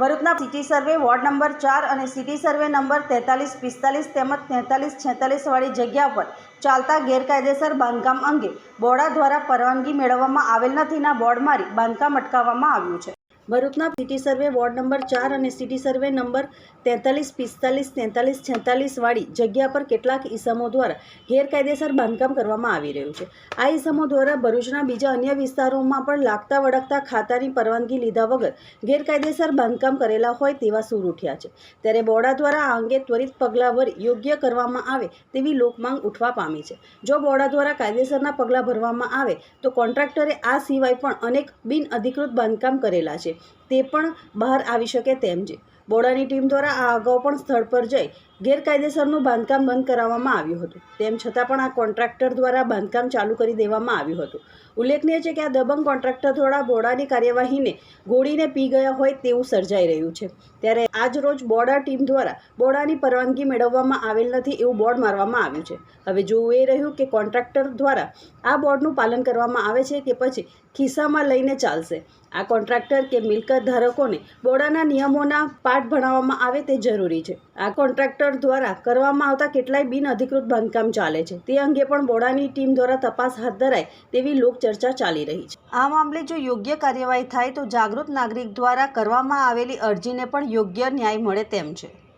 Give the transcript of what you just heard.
ભરૂચના city survey ward number ચાર અને સિટી સર્વે નંબર તેતાલીસ, પિસ્તાલીસ તેમજ તેતાલીસ, છેતાલીસવાળી જગ્યા પર ચાલતા ગેરકાયદેસર બાંધકામ અંગે બોર્ડા દ્વારા પરવાનગી મેળવવામાં આવેલ નથીના બોર્ડ મારી બાંધકામ અટકાવવામાં આવ્યું છે. ભરૂચના સિટી સર્વે વોર્ડ નંબર ચાર અને સિટી સર્વે નંબર તેતાલીસ, પિસ્તાલીસ, તેતાલીસ, છેતાલીસ વાળી જગ્યા પર કેટલાક ઈસમો દ્વારા ગેરકાયદેસર બાંધકામ કરવામાં આવી રહ્યું છે. આ ઈસમો દ્વારા ભરૂચના બીજા અન્ય વિસ્તારોમાં પણ લાગતા વળગતા ખાતાની પરવાનગી લીધા વગર ગેરકાયદેસર બાંધકામ કરેલા હોય તેવા સૂર ઉઠ્યા છે. ત્યારે બોર્ડા દ્વારા આ અંગે ત્વરિત પગલાં ભરી યોગ્ય કરવામાં આવે તેવી લોકમાંગ ઉઠવા પામી છે. જો બોર્ડા દ્વારા કાયદેસરના પગલાં ભરવામાં આવે તો કોન્ટ્રાક્ટરે આ સિવાય પણ અનેક બિનઅધિકૃત બાંધકામ કરેલા છે. તે પણ બહાર આવી શકે તેમ છે બોર્ડાની ટીમ દ્વારા આ અગાઉ પણ સ્થળ પર જઈ ગેરકાયદેસરનું બાંધકામ બંધ કરાવવામાં આવ્યું હતું. તેમ છતાં પણ આ કોન્ટ્રાક્ટર દ્વારા બાંધકામ ચાલુ કરી દેવામાં આવ્યું હતું. ઉલ્લેખનીય છે કે આ દબંગ કોન્ટ્રાક્ટર દ્વારા બોડાની કાર્યવાહીને ગોળીને પી ગયા હોય તેવું સર્જાઈ રહ્યું છે. ત્યારે આજ રોજ બોડા ટીમ દ્વારા બોડાની પરવાનગી મેળવવામાં આવેલ નથી એવું બોર્ડ મારવામાં આવ્યું છે. હવે જોવું એ રહ્યું કે કોન્ટ્રાક્ટર દ્વારા આ બોર્ડનું પાલન કરવામાં આવે છે કે પછી ખિસ્સામાં લઈને ચાલશે. આ કોન્ટ્રાક્ટર કે મિલકત ધારકોને બોડાના નિયમોના પાઠ ભણાવવામાં આવે તે જરૂરી છે. આ કોન્ટ્રાક્ટર દ્વારા કરવામાં આવતા કેટલાય બિનઅધિકૃત બાંધકામ ચાલે છે. તે અંગે પણ બોડાની ટીમ દ્વારા તપાસ હાથ ધરાય તેવી લોકચર્ચા ચાલી રહી છે. આ મામલે જો યોગ્ય કાર્યવાહી થાય તો જાગૃત નાગરિક દ્વારા કરવામાં આવેલી અરજીને પણ યોગ્ય ન્યાય મળે તેમ છે.